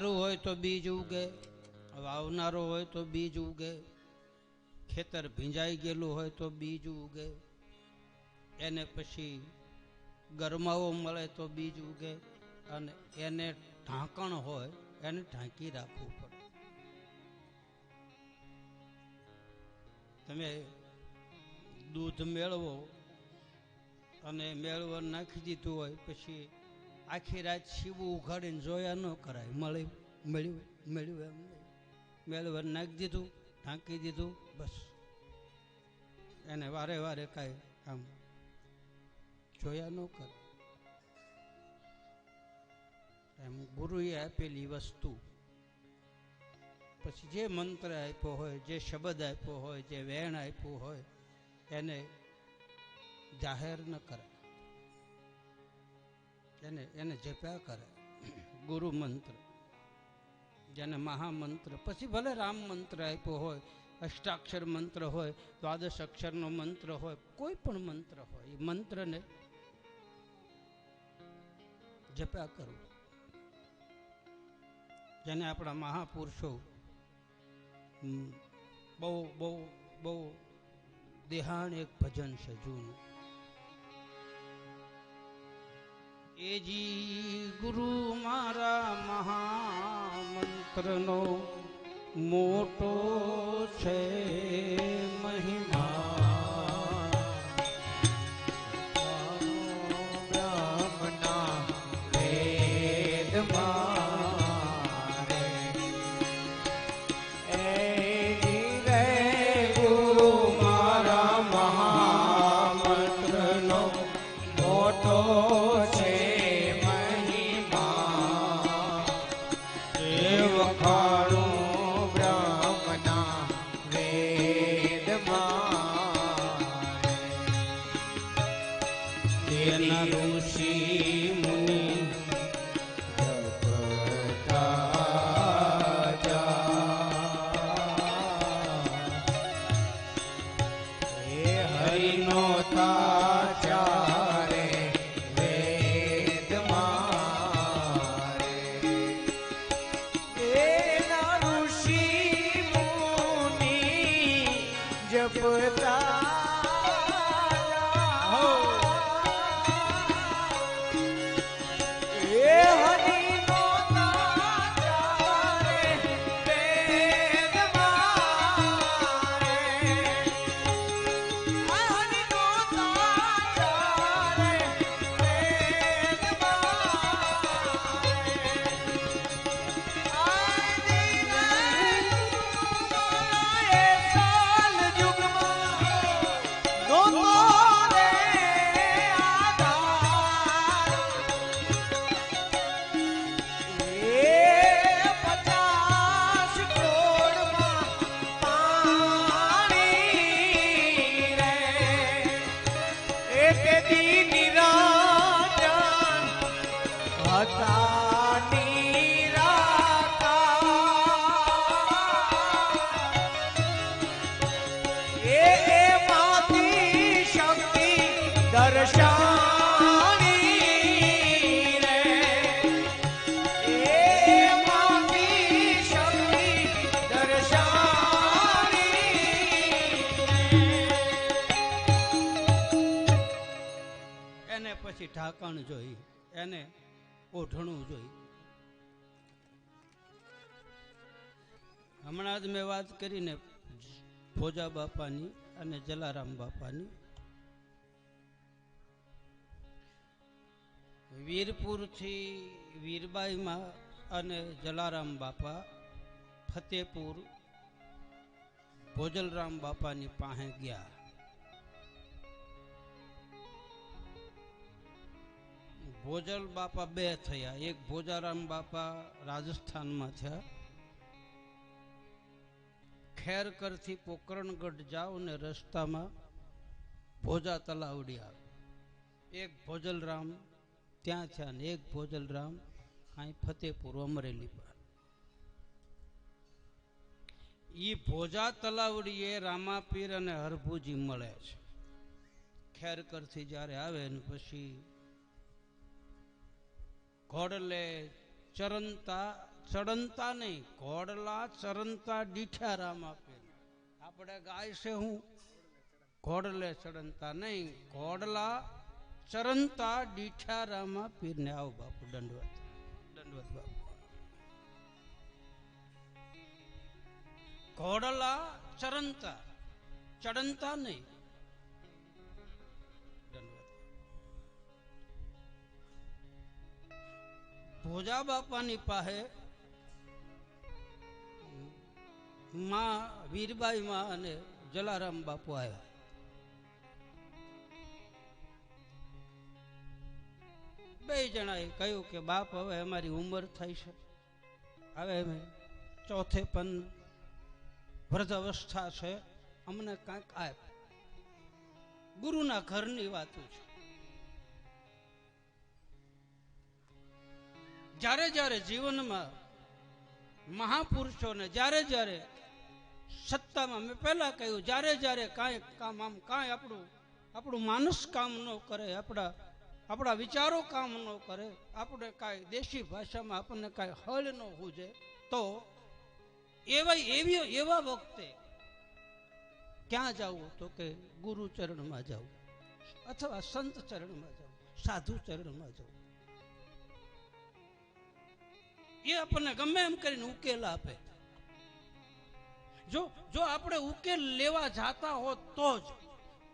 સારું હોય તો બીજ ઉગે વાવનારો હોય તો બીજ ઉગે. ખેતર ભીંજાઈ ગયેલું હોય તો બીજ ઉગે. એને પછી ગરમાવો મળે તો બીજ ઉગે. અને એને ઢાંકણ હોય, એને ઢાંકી રાખવું પડે. તમે દૂધ મેળવો અને મેળવવા નાખી દીધું હોય, પછી આખી રાત શીવું ઉઘાડીને જોયા ન કરાય, મળી. મળ્યું મળ્યું એમ નહીં. નાખી દીધું, ઢાંકી દીધું, બસ. એને વારે વારે કાંઈ આમ જોયા ન કરે. એમ ગુરુએ આપેલી વસ્તુ. પછી જે મંત્ર આપ્યો હોય, જે શબ્દ આપ્યો હોય, જે વેણ આપ્યું હોય, એને જાહેર ન કરે. એને એને જપ્યા કરે. ગુરુ મંત્ર. જેને મહામંત્ર, પછી ભલે રામ મંત્ર આપ્યો હોય, અષ્ટાક્ષર મંત્ર હોય, દ્વાદશ અક્ષરનો મંત્ર હોય, કોઈ પણ મંત્ર હોય, એ મંત્રને જપ્યા કરવું જેને આપણા મહાપુરુષો બહુ બહુ બહુ દેહાણ એક ભજન છે જૂનું. એજી ગુરુ મારા મહામંત્રનો મોટો છે. पता ઢાંકણ જોઈ, એને ઓઢણું જોઈ. હમણાં જ મેં વાત કરીને ભોજા બાપાની અને જલારામ બાપાની. વીરપુરથી વીરબાઈમાં અને જલારામ બાપા ફતેપુર, ભોજલરામ બાપાની પાસે ગયા. ભોજલ બાપા બે થયા. એક ભોજારામ બાપા રાજસ્થાનમાં થયા ખેરકરથી પોકરણગઢ જાઓ ને રસ્તામાં ભોજા તલાવડી આવે એક ભોજલરામ ત્યાં થયા ને એક ભોજલરામ અહીં ફતેપુર, અમરેલી પર. ઈ ભોજા તલાવડીએ રામાપીર અને હરભુજી મળે છે. ખેરકરથી જ્યારે આવે ને પછી ઘોડલે ચરણતા ચડંતા નહીં ઘોડલા ચરંતા દીઠા રામ આપે. આપણે ગાય છે હું. ઘોડલે ચડંતા નહીં ઘોડલા ચરંતા દીઠા રામ પીરને આવો બાપુ, દંડવત. દંડવત બાપુ. ઘોડલા ચરંતા ચડંતા નહીં ભોજા બાપાની પાસે માં વીરબાઈ માં અને જલારામ બાપુ આવ્યા. બે જણાએ કહ્યું કે, બાપ, હવે અમારી ઉંમર થઈ છે. હવે અમે ચોથે પણ વૃદ્ધ અવસ્થા છે. અમને કાંઈક આપ. ગુરુના ઘરની વાતો છે. જ્યારે જ્યારે જીવનમાં મહાપુરુષોને જ્યારે જ્યારે સત્તામાં મેં પહેલાં કહ્યું, જ્યારે જ્યારે કાંઈ કામ, આમ કાંઈ આપણું આપણું માનસ કામ ન કરે, આપણા આપણા વિચારો કામ ન કરે, આપણે કાંઈ દેશી ભાષામાં આપણને કાંઈ હળ ન હોજે, તો એવા એવી એવા વખતે ક્યાં જવું તો કે ગુરુ ચરણમાં જવું અથવા સંત ચરણમાં જવું સાધુ ચરણમાં જવું એ આપણને ગમે એમ કરીને ઉકેલ આપે. જો જો આપણે ઉકેલ લેવા જાતા હો તો જ,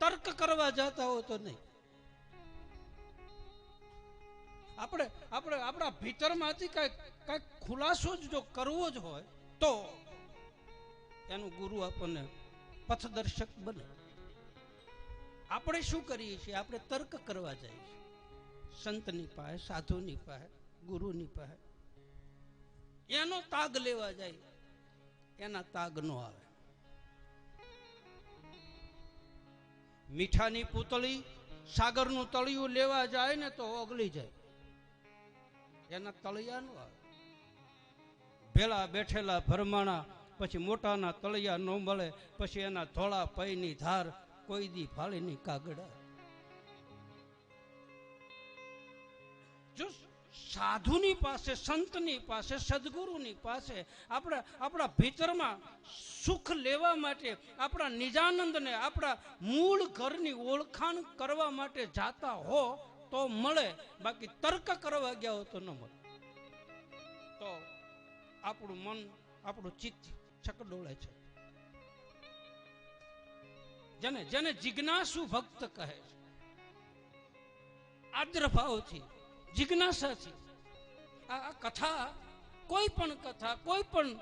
તર્ક કરવા જાતા હો તો નહીં. આપણે આપણે, આપણા ભીતરમાંથી કાંઈક કાંઈક ખુલાસો જ જો કરવો જ હોય તો એનું ગુરુ આપણને પથદર્શક બને. આપણે શું કરીએ છીએ? આપણે તર્ક કરવા જઈએ છીએ. સંતની પાસે, સાધુની પાસે, ગુરુની પાસે. એનો તાગ લેવા જાય, એના તાગ નો આવે. મીઠાની પૂતળી સાગરનું તળિયું લેવા જાય ને તો ઓગળી જાય. એના તળિયા નો આવે. ભેળા બેઠેલા ભરમાણા પછી મોટાના તળિયા ન મળે, પછી એના ધોળા પૈની ધાર કોઈ દી ફાળીની કાગડા. જો સાધુની પાસે, સંતની પાસે, સદગુરુની પાસે આપણા આપણા ભીતરમાં સુખ લેવા માટે, આપણા નિજાનંદને, આપણા મૂળ ઘરની ઓળખાણ કરવા માટે જાતા હો તો મળે. બાકી તર્ક કરવા ગયા હો તો ન મળે. તો આપણું મન, આપણું ચિત્ત છકડોળે છે. જેને જેને જિજ્ઞાસુ ભક્ત કહે છે આદ્ર ભાવથી જિજ્ઞાસાથી આ કથા કોઈ પણ કથા, કોઈ પણ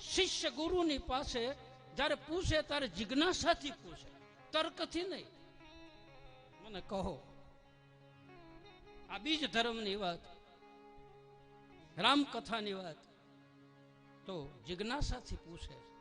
શિષ્ય ગુરુની પાસે જ્યારે પૂછે ત્યારે જિજ્ઞાસાથી પૂછે. તર્કથી નહીં. મને કહો, આ બીજ ધર્મની વાત, રામકથાની વાત, તો જિજ્ઞાસાથી પૂછે. છે